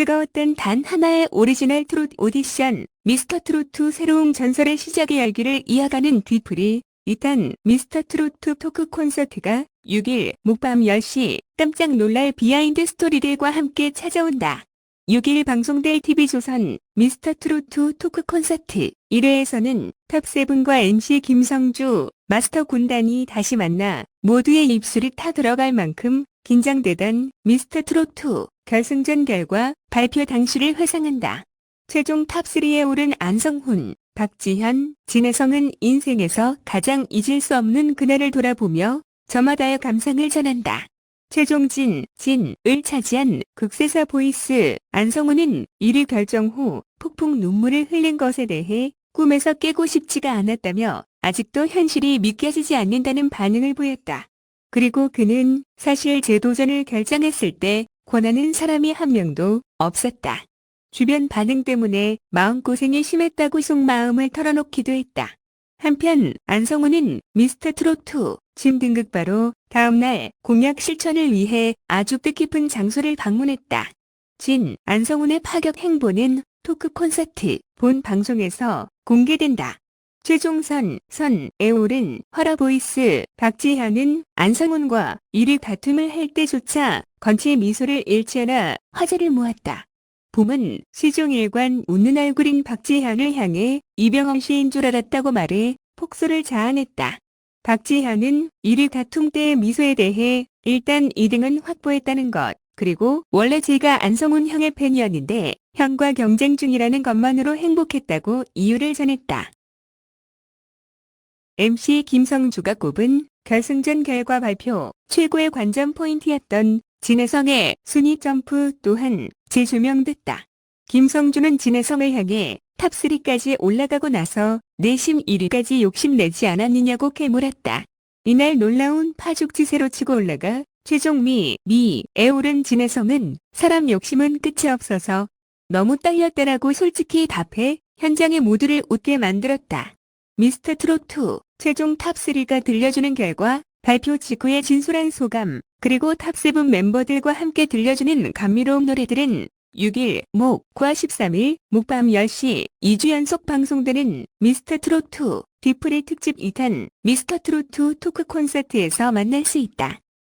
뜨거웠던 단 하나의 오리지널 트롯 오디션 미스터 트로트 새로운 전설의 시작의 열기를 이어가는 뒤풀이 2탄 미스터 트로트 토크 콘서트가 6일 목밤 10시 깜짝 놀랄 비하인드 스토리들과 함께 찾아온다. 6일 방송될 TV조선 미스터 트로트 토크 콘서트 1회에서는 탑세븐과 MC 김성주, 마스터 군단이 다시 만나 모두의 입술이 타들어갈 만큼 긴장되던 미스터 트로트 결승전 결과 발표 당시를 회상한다. 최종 탑3에 오른 안성훈, 박지현, 진혜성은 인생에서 가장 잊을 수 없는 그날을 돌아보며 저마다의 감상을 전한다. 최종진, 진을 차지한 극세사 보이스 안성훈은 1위 결정 후 폭풍 눈물을 흘린 것에 대해 꿈에서 깨고 싶지가 않았다며 아직도 현실이 믿겨지지 않는다는 반응을 보였다. 그리고 그는 사실 재도전을 결정했을 때 권하는 사람이 한 명도 없었다. 주변 반응 때문에 마음고생이 심했다고 속마음을 털어놓기도 했다. 한편 안성우는 미스터 트로트 짐 등극 바로 다음날 공약 실천을 위해 아주 뜻깊은 장소를 방문했다. 진 안성훈의 파격 행보는 토크 콘서트 본 방송에서 공개된다. 최종선, 선에 오른 허라보이스 박지현은 안성훈과 1위 다툼을 할 때조차 건치의 미소를 잃지 않아 화제를 모았다. 봄은 시종일관 웃는 얼굴인 박지현을 향해 이병헌 씨인 줄 알았다고 말해 폭소를 자아냈다. 박지현은 1위 다툼 때의 미소에 대해 일단 2등은 확보했다는 것, 그리고 원래 제가 안성훈 형의 팬이었는데 형과 경쟁 중이라는 것만으로 행복했다고 이유를 전했다. MC 김성주가 꼽은 결승전 결과 발표 최고의 관전 포인트였던 진혜성의 순위 점프 또한 재조명됐다. 김성주는 진혜성을 향해 탑3까지 올라가고 나서 내심 1위까지 욕심내지 않았느냐고 캐물었다. 이날 놀라운 파죽지세로 치고 올라가 최종 미, 미 에 오른 진혜성은 사람 욕심은 끝이 없어서 너무 딸렸다라고 솔직히 답해 현장의 모두를 웃게 만들었다. 미스터 트로트 최종 탑3가 들려주는 결과 발표 직후의 진솔한 소감 그리고 탑7 멤버들과 함께 들려주는 감미로운 노래들은 6일 목과 13일 목밤 10시 2주 연속 방송되는 미스터 트로트 디프리 특집 2탄 미스터 트로트 토크 콘서트에서 만날 수 있다.